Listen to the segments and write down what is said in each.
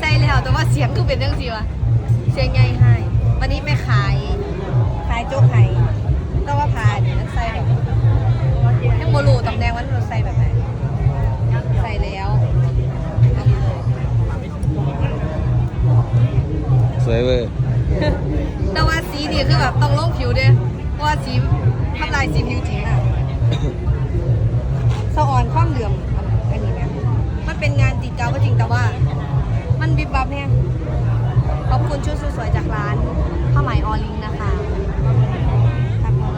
ใส่แล้ว แต่ว่าเสียงคือเป็นเรื่องสิวะเสียงใหญ่ให้วันนี้ไปขายขายโจ๊กไห้แต่ว่าพาเนี่ยนักใส่แบบยังโมลูตำแหน่งว่าเราใส่แบบไหนใส่แล้วเอามาเลยสวยเว้ยแต่ว่าสีนี่คือแบบต้องลงผิวเด้เพราะว่าสีทำลายสีผิวจริงอะสะอ่อนความเหลื่อมอันนี้นะมันเป็นงานติดเกาก็จริงแต่ สวยๆ จากร้านผ้าไหมออลิงนะคะทักมา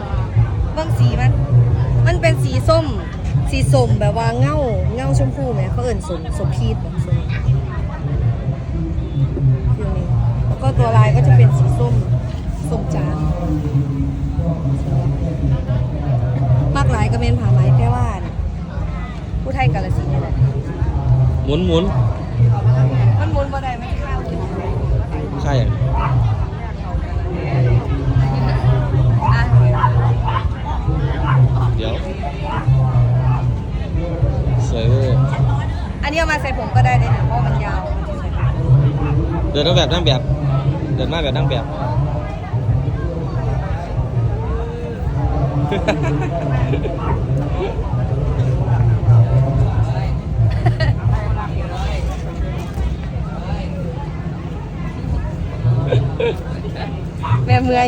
เบื้องสีมัน มันเป็นสีส้ม สีส้มแบบว่าเงาเงาชมพูไหมเขาเอิ่นสมสมพีดแบบสมฟิลนี้แล้วก็ตัวลายก็จะเป็นสีส้มส้มจานมากหลายก็เป็นผ้าไหมแค่ว่านผู้ไทยกาลสินนี่แหละหมุนหมุน นี้เอามาใส่ผมก็ได้เลยนะเพราะมันยาวเดินมาแบบนั่งแบบ เดินมาแบบนั่งแบบ แม่เมื่อย